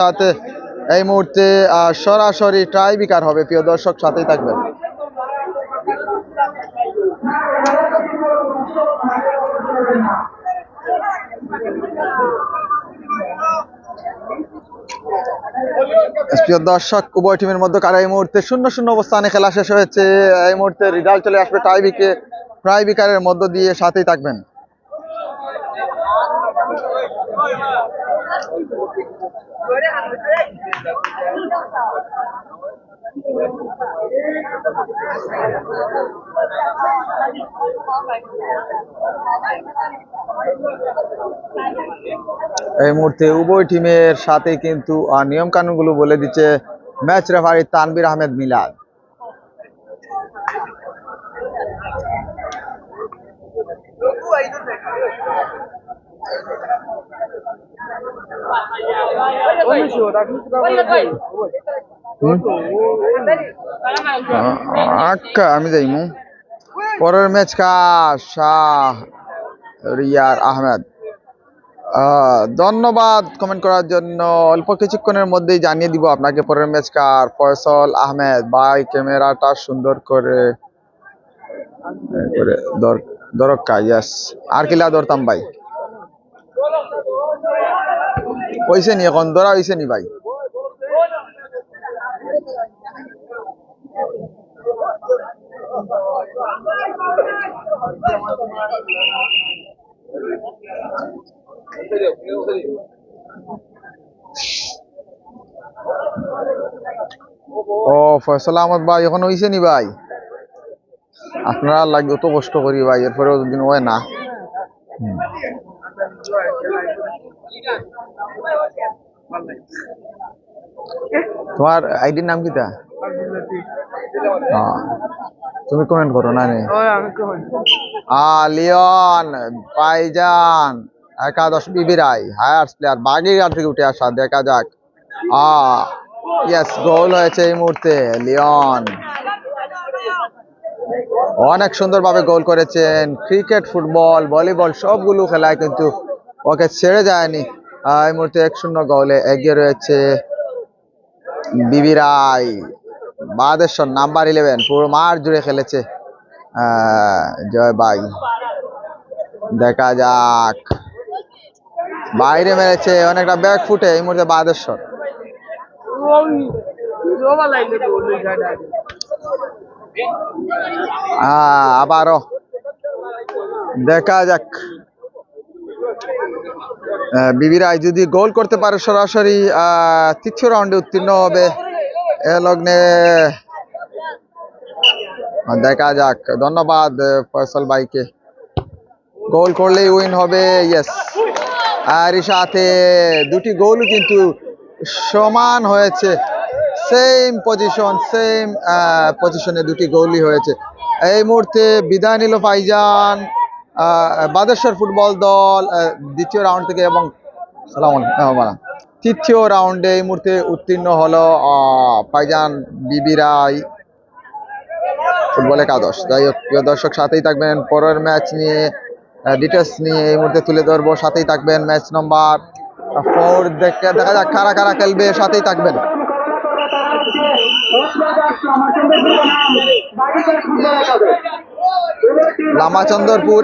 সাথে এই মুহূর্তে সরাসরি ট্রাই বিকার হবে। প্রিয় দর্শক, সাথেই থাকবেন। প্রিয় দর্শক, উভয় টিমের মধ্যে কারা এই মুহূর্তে শূন্য শূন্য অবস্থানে খেলা শেষ হয়েছে। এই মুহূর্তে রেজাল্ট চলে আসবে টাই বিকে ট্রাই বিকারের মধ্য দিয়ে সাথেই থাকবেন। এই মুহূর্তে উভয় টিমের সাথে কিন্তু নিয়ম কানুনগুলো বলে দিচ্ছে ম্যাচ রেফারি তানবির আহমেদ মিলাদ আমি যাইমু পরের ম্যাচ শাহ রিয়ার আহমেদ। ধন্যবাদ কমেন্ট করার জন্য। অল্প কিছুক্ষণের মধ্যেই জানিয়ে দিব আপনাকে পরের ম্যাচ কার ফয়সল আহমেদ, ভাই, ক্যামেরাটা সুন্দর করে এ করে দর- দরক্কা ইয়াস আর কিলা ধরতাম ভাই? হইছে নি, এখন ধরা হইছে নি ভাই। ও, ফয়সল আহমদ ভাই, এখন হইছে নি ভাই? আপনারা লাগে অত কষ্ট করি ভাই, এরপরেও যদি হয় না। তোমার আইডির নাম হ্যাঁ। তুমি কমেন্ট করো না নে? লিওন পাইজান একাদশ বিবিরাই হায়ার্স প্লেয়ার বাগেরহাট থেকে উঠে আসা দেখা যাক। আ ইয়েস গোল হয়েছে এই মুহূর্তে লিওন। অনেক সুন্দরভাবে গোল করেছেন ক্রিকেট ফুটবল ভলিবল সবগুলো খেলায় কিন্তু ওকে ছেড়ে যায়নি। এই মুহূর্তে এক শূন্য গোলে এগিয়ে রয়েছে বিবি রায়। বাদেশ্বর নাম্বার ইলেভেন পুরো মাঠ জুড়ে খেলেছে। জয় ভাই। দেখা যাক। বাইরে মেরেছে অনেকটা ব্যাক ফুটে এই মুহূর্তে বাদেশ্বর আবারও। দেখা যাক। বিবি রায় যদি গোল করতে পারে সরাসরি তৃতীয় রাউন্ডে উত্তীর্ণ হবে। এ লগ্নে দেখা যাক। ধন্যবাদ ফয়সল ভাইকে। গোল করলেই উইন হবে ইয়েস আর সাথে দুটি গোলও কিন্তু সমান হয়েছে। সেম পজিশন সেম পজিশনে দুটি গোলই হয়েছে। এই মুহূর্তে বিদায় নিল ফাইজান। বাদেশ্বর ফুটবল দল দ্বিতীয় রাউন্ড থেকে এবং হ্যাঁ। তৃতীয় রাউন্ডে এই মুহূর্তে উত্তীর্ণ হলো আহ, ফাইজান বিবি রায় ফুটবল একাদশ যাই হোক প্রিয় দর্শক সাথেই থাকবেন। পরের ম্যাচ নিয়ে ডিটেলস নিয়ে এই মুহূর্তে তুলে ধরবো। সাথেই থাকবেন ম্যাচ নম্বর ফোর দেখে দেখা যাক কারা কারা খেলবে। সাথেই থাকবেন। লামাচন্দরপুর